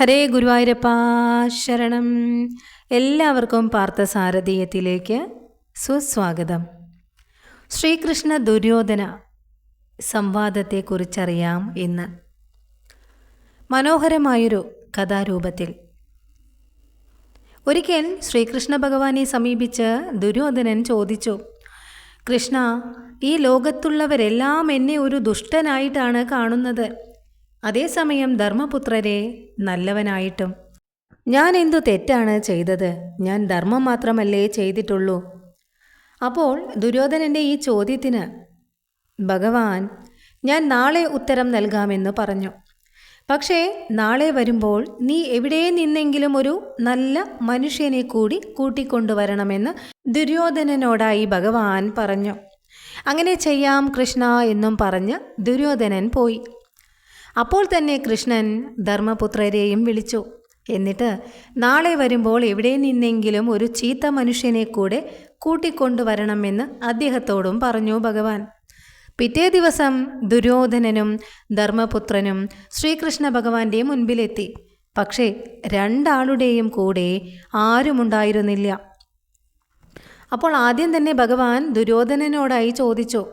ഹരേ ഗുരുവായൂരപ്പ ശരണം. എല്ലാവർക്കും പാർത്ഥസാരഥീയത്തിലേക്ക് സുസ്വാഗതം. ശ്രീകൃഷ്ണ ദുര്യോധന സംവാദത്തെക്കുറിച്ചറിയാം ഇന്ന്. മനോഹരമായൊരു കഥാരൂപത്തിൽ. ഒരിക്കൽ ശ്രീകൃഷ്ണ ഭഗവാനെ സമീപിച്ച് ദുര്യോധനൻ ചോദിച്ചു കൃഷ്ണ ഈ ലോകത്തുള്ളവരെല്ലാം എന്നെ ഒരു ദുഷ്ടനായിട്ടാണ് കാണുന്നത്. അതേസമയം ധർമ്മപുത്രരെ നല്ലവനായിട്ടും ഞാൻ എന്തു തെറ്റാണ് ചെയ്തത്? ഞാൻ ധർമ്മം മാത്രമല്ലേ ചെയ്തിട്ടുള്ളൂ? അപ്പോൾ ദുര്യോധനന്റെ ഈ ചോദ്യത്തിന് ഭഗവാൻ ഞാൻ നാളെ ഉത്തരം നൽകാമെന്ന് പറഞ്ഞു. പക്ഷേ നാളെ വരുമ്പോൾ നീ എവിടെ നിന്നെങ്കിലും ഒരു നല്ല മനുഷ്യനെ കൂടി കൂട്ടിക്കൊണ്ടുവരണമെന്ന് ദുര്യോധനനോടായി ഭഗവാൻ പറഞ്ഞു. അങ്ങനെ ചെയ്യാം കൃഷ്ണ എന്നും പറഞ്ഞ് ദുര്യോധനൻ പോയി. അപ്പോൾ തന്നെ കൃഷ്ണൻ ധർമ്മപുത്രരെയും വിളിച്ചു. എന്നിട്ട് നാളെ വരുമ്പോൾ എവിടെ നിന്നെങ്കിലും ഒരു ചീത്ത മനുഷ്യനെ കൂടെ കൂട്ടിക്കൊണ്ടുവരണമെന്ന് അദ്ദേഹത്തോടും പറഞ്ഞു ഭഗവാൻ. പിറ്റേ ദിവസം ദുര്യോധനനും ധർമ്മപുത്രനും ശ്രീകൃഷ്ണ ഭഗവാന്റെ മുൻപിലെത്തി. പക്ഷേ രണ്ടാളുടെയും കൂടെ ആരുമുണ്ടായിരുന്നില്ല. അപ്പോൾ ആദ്യം തന്നെ ഭഗവാൻ ദുര്യോധനനോടായി ചോദിച്ചു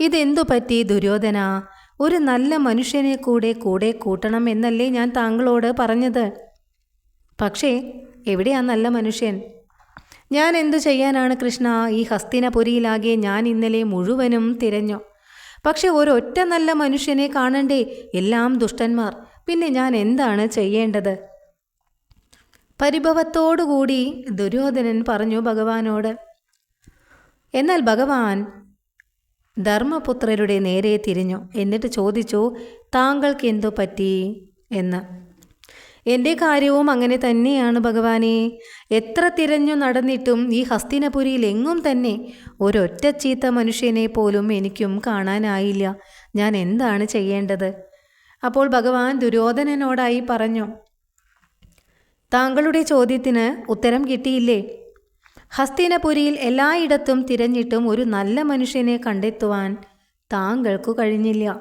ഇതെന്തു പറ്റി ദുര്യോധന? ഒരു നല്ല മനുഷ്യനെ കൂടെ കൂടെ കൂട്ടണം എന്നല്ലേ ഞാൻ താങ്കളോട് പറഞ്ഞത്. പക്ഷേ എവിടെയാ നല്ല മനുഷ്യൻ? ഞാൻ എന്തു ചെയ്യാനാണ് കൃഷ്ണ? ഈ ഹസ്തിനപുരിയിലാകെ ഞാൻ ഇന്നലെ മുഴുവനും തിരഞ്ഞു. പക്ഷെ ഒരൊറ്റ നല്ല മനുഷ്യനെ കാണണ്ടേ? എല്ലാം ദുഷ്ടന്മാർ. പിന്നെ ഞാൻ എന്താണ് ചെയ്യേണ്ടത്? പരിഭവത്തോടുകൂടി ദുര്യോധനൻ പറഞ്ഞു ഭഗവാനോട് എന്നാൽ ഭഗവാൻ ധർമ്മപുത്രരുടെ നേരെ തിരിഞ്ഞു. എന്നിട്ട് ചോദിച്ചു താങ്കൾക്ക് എന്തു പറ്റി? എന്ന്. എന്റെ കാര്യവും അങ്ങനെ തന്നെയാണ് ഭഗവാനെ. എത്ര തിരഞ്ഞു നടന്നിട്ടും ഈ ഹസ്തിനപുരിയിൽ എങ്ങും തന്നെ ഒരൊറ്റ ചീത്ത മനുഷ്യനെ പോലും എനിക്കും കാണാനായില്ല. ഞാൻ എന്താണ് ചെയ്യേണ്ടത്? അപ്പോൾ ഭഗവാൻ ദുര്യോധനനോടായി പറഞ്ഞു താങ്കളുടെ ചോദ്യത്തിന് ഉത്തരം കിട്ടിയില്ലേ? ഹസ്തിനപുരിയിൽ എല്ലായിടത്തും തിരഞ്ഞിട്ടും ഒരു നല്ല മനുഷ്യനെ കണ്ടെത്തുവാൻ താങ്കൾക്കു കഴിഞ്ഞില്ല.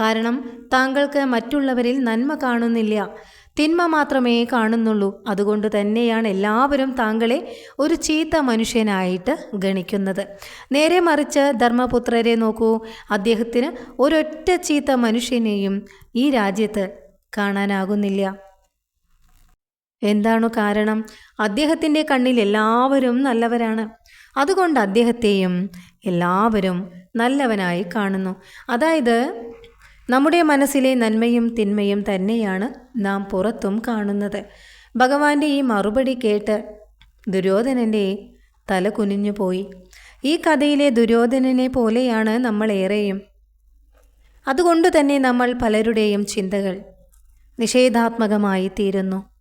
കാരണം താങ്കൾക്ക് മറ്റുള്ളവരിൽ നന്മ കാണുന്നില്ല. തിന്മ മാത്രമേ കാണുന്നുള്ളൂ. അതുകൊണ്ട് തന്നെയാണ് എല്ലാവരും താങ്കളെ ഒരു ചീത്ത മനുഷ്യനായിട്ട് ഗണിക്കുന്നത്. നേരെ മറിച്ച് ധർമ്മപുത്രരെ നോക്കൂ. അദ്ദേഹത്തിന് ഒരൊറ്റ ചീത്ത മനുഷ്യനെയും ഈ രാജ്യത്ത് കാണാനാകുന്നില്ല. എന്താണു കാരണം? അദ്ദേഹത്തിന്റെ കണ്ണിൽ എല്ലാവരും നല്ലവരാണ്. അതുകൊണ്ട് അദ്ദേഹത്തെയും എല്ലാവരും നല്ലവനായി കാണുന്നു. അതായത് നമ്മുടെ മനസ്സിലെ നന്മയും തിന്മയും തന്നെയാണ് നാം പുറത്തും കാണുന്നത്. ഭഗവാന്റെ ഈ മറുപടി കേട്ട് ദുര്യോധനന്റെ തല കുനിഞ്ഞു പോയി. ഈ കഥയിലെ ദുര്യോധനനെ പോലെയാണ് നമ്മളേറെയും. അതുകൊണ്ട് തന്നെ നമ്മൾ പലരുടെയും ചിന്തകൾ നിഷേധാത്മകമായി തീരുന്നു.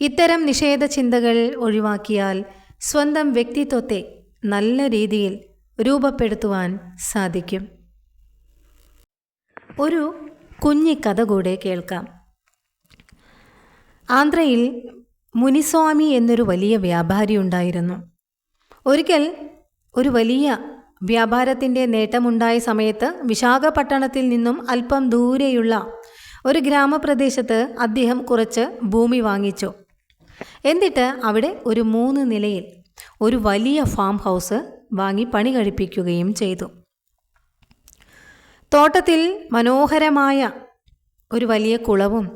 ഇത്തരം നിഷേധ ചിന്തകൾ ഒഴിവാക്കിയാൽ സ്വന്തം വ്യക്തിത്വത്തെ നല്ല രീതിയിൽ രൂപപ്പെടുത്തുവാൻ സാധിക്കും. ഒരു കുഞ്ഞിക്കഥ കൂടെ കേൾക്കാം. ആന്ധ്രയിൽ മുനിസ്വാമി എന്നൊരു വലിയ വ്യാപാരി ഉണ്ടായിരുന്നു. ഒരിക്കൽ ഒരു വലിയ വ്യാപാരത്തിന്റെ നേട്ടമുണ്ടായ സമയത്ത് വിശാഖപട്ടണത്തിൽ നിന്നും അല്പം ദൂരെയുള്ള ഒരു ഗ്രാമപ്രദേശത്ത് അദ്ദേഹം കുറച്ച് ഭൂമി വാങ്ങിച്ചു. എന്നിട്ട് അവിടെ ഒരു മൂന്ന് നിലയിൽ ഒരു വലിയ ഫാം ഹൗസ് വാങ്ങി പണി കഴിപ്പിക്കുകയും ചെയ്തു. തോട്ടത്തിൽ മനോഹരമായ ഒരു വലിയ കുളവും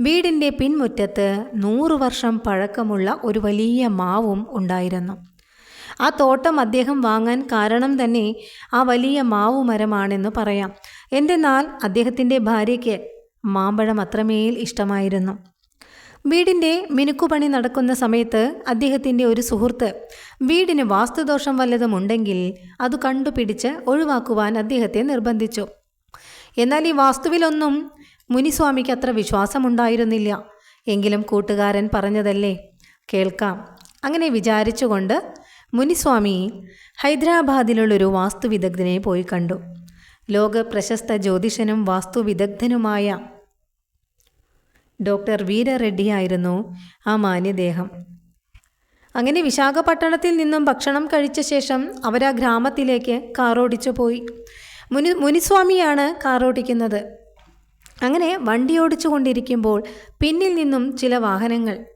വീടിന്റെ പിൻമുറ്റത്ത് നൂറു വർഷം പഴക്കമുള്ള ഒരു വലിയ മാവും ഉണ്ടായിരുന്നു. ആ തോട്ടം അദ്ദേഹം വാങ്ങാൻ കാരണം തന്നെ ആ വലിയ മാവു മരമാണെന്ന് പറയാം. എന്തെന്നാൽ അദ്ദേഹത്തിന്റെ ഭാര്യയ്ക്ക് മാമ്പഴം അത്രമേൽ ഇഷ്ടമായിരുന്നു. വീടിന്റെ മിനുക്കുപണി നടക്കുന്ന സമയത്ത് അദ്ദേഹത്തിന്റെ ഒരു സുഹൃത്ത് വീടിന് വാസ്തുദോഷം വല്ലതും ഉണ്ടെങ്കിൽ അത് കണ്ടുപിടിച്ച് ഒഴിവാക്കുവാൻ അദ്ദേഹത്തെ നിർബന്ധിച്ചു. എന്നാൽ ഈ വാസ്തുവിലൊന്നും മുനിസ്വാമിക്ക് അത്ര വിശ്വാസമുണ്ടായിരുന്നില്ല. എങ്കിലും കൂട്ടുകാരൻ പറഞ്ഞതല്ലേ? കേൾക്കാം. അങ്ങനെ വിചാരിച്ചുകൊണ്ട് മുനിസ്വാമി ഹൈദരാബാദിലുള്ളൊരു വാസ്തുവിദഗ്ധനെ പോയി കണ്ടു. ലോക പ്രശസ്ത ജ്യോതിഷനും വാസ്തുവിദഗ്ധനുമായ ഡോക്ടർ വീര റെഡ്ഡിയായിരുന്നു ആ മാന്യദേഹം. അങ്ങനെ വിശാഖപട്ടണത്തിൽ നിന്നും ഭക്ഷണം കഴിച്ച ശേഷം അവർ ആ ഗ്രാമത്തിലേക്ക് കാറോടിച്ചു പോയി. മുനി മുനിസ്വാമിയാണ് കാറോടിക്കുന്നത്. അങ്ങനെ വണ്ടി ഓടിച്ചു കൊണ്ടിരിക്കുമ്പോൾ പിന്നിൽ നിന്നും ചില വാഹനങ്ങൾ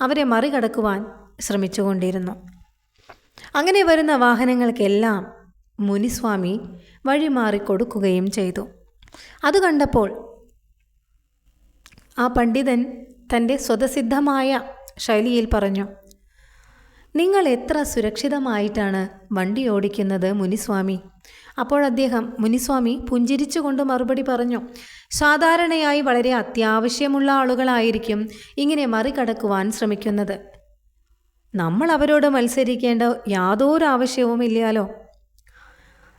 അവരെ മറികടക്കുവാൻ ശ്രമിച്ചുകൊണ്ടിരുന്നു. അങ്ങനെ വരുന്ന വാഹനങ്ങൾക്കെല്ലാം മുനിസ്വാമി വഴിമാറി കൊടുക്കുകയും ചെയ്തു. അത് കണ്ടപ്പോൾ ആ പണ്ഡിതൻ തന്റെ സ്വതസിദ്ധമായ ശൈലിയിൽ പറഞ്ഞു നിങ്ങൾ എത്ര സുരക്ഷിതമായിട്ടാണ് വണ്ടി ഓടിക്കുന്നത് മുനിസ്വാമി? അപ്പോൾ അദ്ദേഹം മുനിസ്വാമി പുഞ്ചിരിച്ചുകൊണ്ട് മറുപടി പറഞ്ഞു സാധാരണയായി വളരെ അത്യാവശ്യമുള്ള ആളുകളായിരിക്കും ഇങ്ങനെ മറികടക്കുവാൻ ശ്രമിക്കുന്നത്. നമ്മൾ അവരോട് മത്സരിക്കേണ്ട യാതൊരു ആവശ്യവും ആവശ്യവുമില്ലല്ലോ.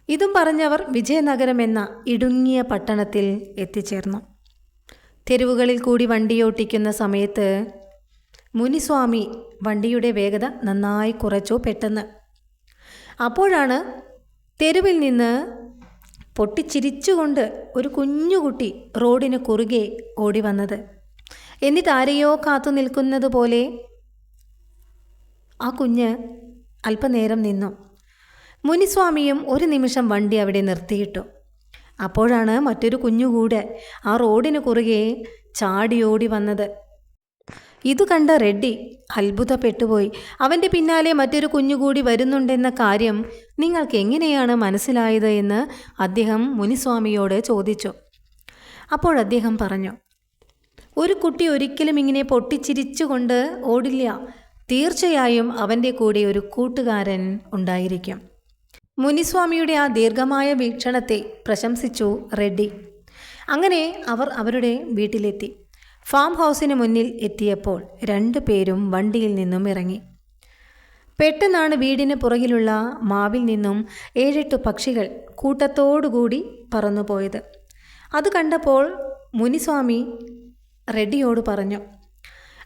ഇതും പറഞ്ഞവർ വിജയനഗരം എന്ന ഇടുങ്ങിയ പട്ടണത്തിൽ എത്തിച്ചേർന്നു. തെരുവുകളിൽ കൂടി വണ്ടിയോട്ടിക്കുന്ന സമയത്ത് മുനിസ്വാമി വണ്ടിയുടെ വേഗത നന്നായി കുറച്ചു പെട്ടെന്ന്. അപ്പോഴാണ് തെരുവിൽ നിന്ന് പൊട്ടിച്ചിരിച്ചുകൊണ്ട് ഒരു കുഞ്ഞുകുട്ടി റോഡിന് കുറുകെ ഓടി വന്നത്. എന്നിട്ട് ആരെയോ കാത്തു നിൽക്കുന്നത് പോലെ ആ കുഞ്ഞ് അല്പനേരം നിന്നു. മുനിസ്വാമിയും ഒരു നിമിഷം വണ്ടി അവിടെ നിർത്തിയിട്ടു. അപ്പോഴാണ് മറ്റൊരു കുഞ്ഞുകൂടെ ആ റോഡിന് കുറുകെ ചാടിയോടി വന്നത്. ഇത് കണ്ട റെഡ്ഡി അത്ഭുതപ്പെട്ടുപോയി. അവന്റെ പിന്നാലെ മറ്റൊരു കുഞ്ഞുകൂടി വരുന്നുണ്ടെന്ന കാര്യം നിങ്ങൾക്ക് എങ്ങനെയാണ് മനസ്സിലായത് എന്ന് അദ്ദേഹം മുനിസ്വാമിയോട് ചോദിച്ചു. അപ്പോൾ അദ്ദേഹം പറഞ്ഞു ഒരു കുട്ടി ഒരിക്കലും ഇങ്ങനെ പൊട്ടിച്ചിരിച്ചുകൊണ്ട് ഓടില്ല. തീർച്ചയായും അവന്റെ കൂടെ ഒരു കൂട്ടുകാരൻ ഉണ്ടായിരിക്കും. മുനിസ്വാമിയുടെ ആ ദീർഘമായ വീക്ഷണത്തെ പ്രശംസിച്ചു റെഡ്ഡി. അങ്ങനെ അവർ അവരുടെ വീട്ടിലെത്തി. ഫാം ഹൗസിന് മുന്നിൽ എത്തിയപ്പോൾ രണ്ടു പേരും വണ്ടിയിൽ നിന്നും ഇറങ്ങി. പെട്ടെന്നാണ് വീടിന് പുറകിലുള്ള മാവിൽ നിന്നും ഏഴെട്ട് പക്ഷികൾ കൂട്ടത്തോടുകൂടി പറന്നുപോയത്. അത് കണ്ടപ്പോൾ മുനിസ്വാമി റെഡ്ഡിയോട് പറഞ്ഞു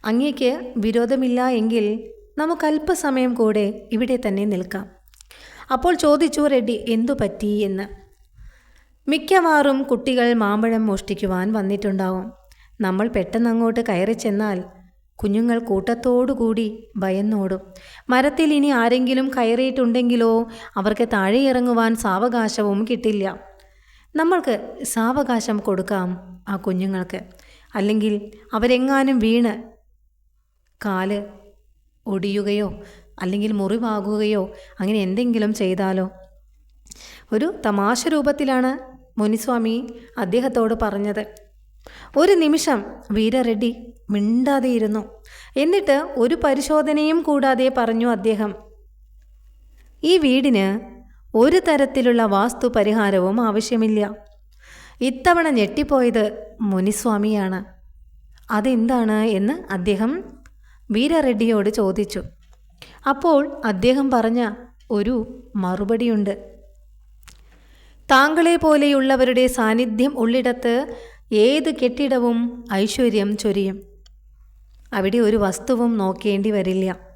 അങ്ങേക്ക് വിരോധമില്ല എങ്കിൽ നമുക്കല്പസമയം കൂടെ ഇവിടെ തന്നെ നിൽക്കാം. അപ്പോൾ ചോദിച്ചു റെഡ്ഡി എന്തു പറ്റി എന്ന്? മിക്കവാറും കുട്ടികൾ മാമ്പഴം മോഷ്ടിക്കുവാൻ വന്നിട്ടുണ്ടാവും. നമ്മൾ പെട്ടെന്ന് അങ്ങോട്ട് കയറി ചെന്നാൽ കുഞ്ഞുങ്ങൾ കൂട്ടത്തോടുകൂടി ഭയന്നോടും. മരത്തിൽ ഇനി ആരെങ്കിലും കയറിയിട്ടുണ്ടെങ്കിലോ അവർക്ക് താഴെ ഇറങ്ങുവാൻ സാവകാശവും കിട്ടില്ല. നമ്മൾക്ക് സാവകാശം കൊടുക്കാം ആ കുഞ്ഞുങ്ങൾക്ക്. അല്ലെങ്കിൽ അവരെങ്ങാനും വീണ് കാൽ ഒടിയുകയോ അല്ലെങ്കിൽ മുറിവാകുകയോ അങ്ങനെ എന്തെങ്കിലും ചെയ്താലോ? ഒരു തമാശ രൂപത്തിലാണ് മുനിസ്വാമി അദ്ദേഹത്തോട് പറഞ്ഞത്. ഒരു നിമിഷം വീരറെഡ്ഡി മിണ്ടാതെയിരുന്നു എന്നിട്ട് ഒരു പരിശോധനയും കൂടാതെ പറഞ്ഞു അദ്ദേഹം ഈ വീടിന് ഒരു തരത്തിലുള്ള വാസ്തു പരിഹാരവും ആവശ്യമില്ല. ഇത്തവണ ഞെട്ടിപ്പോയത് മുനിസ്വാമിയാണ്. അതെന്താണ്? എന്ന് അദ്ദേഹം വീരറെഡ്ഡിയോട് ചോദിച്ചു. അപ്പോൾ അദ്ദേഹം പറഞ്ഞ ഒരു മറുപടിയുണ്ട്. താങ്കളെ പോലെയുള്ളവരുടെ സാന്നിധ്യം ഉള്ളിടത്ത് ഏത് കെട്ടിടവും ഐശ്വര്യം ചൊരിയും. അവിടെ ഒരു വസ്തുവും നോക്കേണ്ടി വരില്ല.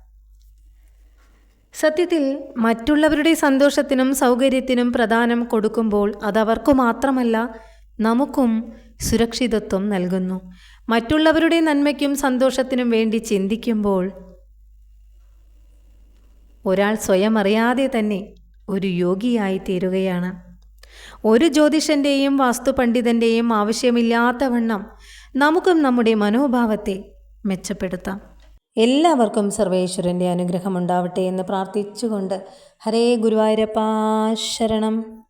സത്യത്തിൽ മറ്റുള്ളവരുടെ സന്തോഷത്തിനും സൗകര്യത്തിനും പ്രധാനം കൊടുക്കുമ്പോൾ അതവർക്കു മാത്രമല്ല നമുക്കും സുരക്ഷിതത്വം നൽകുന്നു. മറ്റുള്ളവരുടെ നന്മയ്ക്കും സന്തോഷത്തിനും വേണ്ടി ചിന്തിക്കുമ്പോൾ ഒരാൾ സ്വയം അറിയാതെ തന്നെ ഒരു യോഗിയായി തീരുകയാണ്. ഒരു ജ്യോതിഷന്റെയും ആവശ്യമില്ലാത്ത ആവശ്യമില്ലാത്തവണ്ണം നമുക്കും നമ്മുടെ മനോഭാവത്തെ മെച്ചപ്പെടുത്താം. എല്ലാവർക്കും സർവേശ്വരന്റെ അനുഗ്രഹം ഉണ്ടാവട്ടെ എന്ന് പ്രാർത്ഥിച്ചുകൊണ്ട് ഹരേ ഗുരുവായൂരപ്പാ ശരണം.